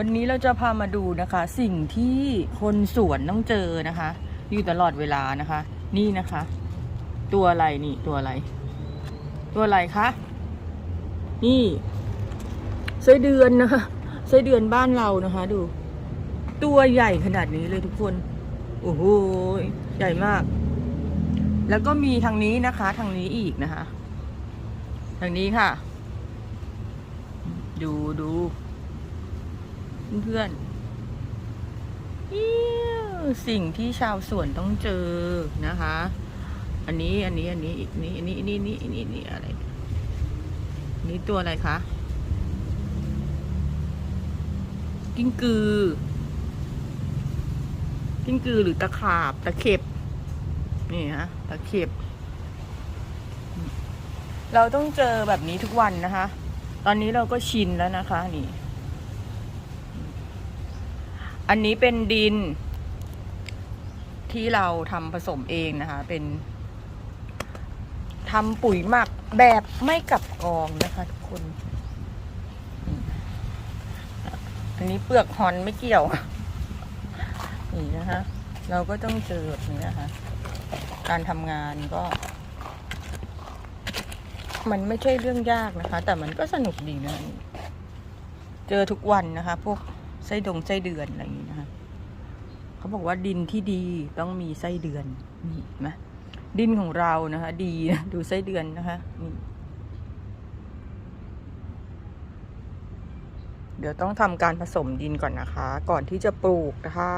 วันนี้เราจะพามาดูนะคะ สิ่งที่คนสวนต้องเจอนะคะ อยู่ตลอดเวลานะคะ นี่นะคะ ตัวอะไรนี่ตัวอะไร ตัวอะไรคะนี่ไส้เดือนนะคะไส้เดือนบ้านเรานะคะ ดู ตัวใหญ่ขนาดนี้เลยทุกคนโอ้โหใหญ่มาก แล้วก็มีทางนี้นะคะ ทางนี้อีกนะคะ ทางนี้ค่ะ ดูดู เพื่อนๆสิ่งที่ชาวสวนต้องเจอนะคะ อันนี้อันนี้อันนี้อีกนี้อันนี้อันนี้อันนี้อันนี้อันนี้อะไรอันนี่ตัวอะไรคะ กิ้งกือ กิ้งกือหรือตะขาบ ตะเข็บ นี่ฮะ ตะเข็บ เราต้องเจอแบบนี้ทุกวันนะคะ ตอนนี้เราก็ชินแล้วนะคะนี่ อันนี้เป็นดิน ที่เราทำผสมเองนะคะ เป็นทำปุ๋ยหมักแบบไม่กลับกองนะคะทุกคน อันนี้เปลือกฮอนไม่เกี่ยว นี่นะคะ เราก็ต้องเจอแบบนี้นะคะ การทำงานก็ มันไม่ใช่เรื่องยากนะคะ แต่มันก็สนุกดีนะ เจอทุกวันนะคะ พวก ไส้ดงไส้เดือนอะไรอย่างนี้นะคะเขาบอกว่าดินที่ดีต้องมีไส้เดือนนี่นไหมดินของเรานะคะ ดีนะดูไส้เดือนนะคะนี่เดี๋ยวต้องทำการผสมดินก่อนนะคะ ก่อนที่จะปลูกนะคะ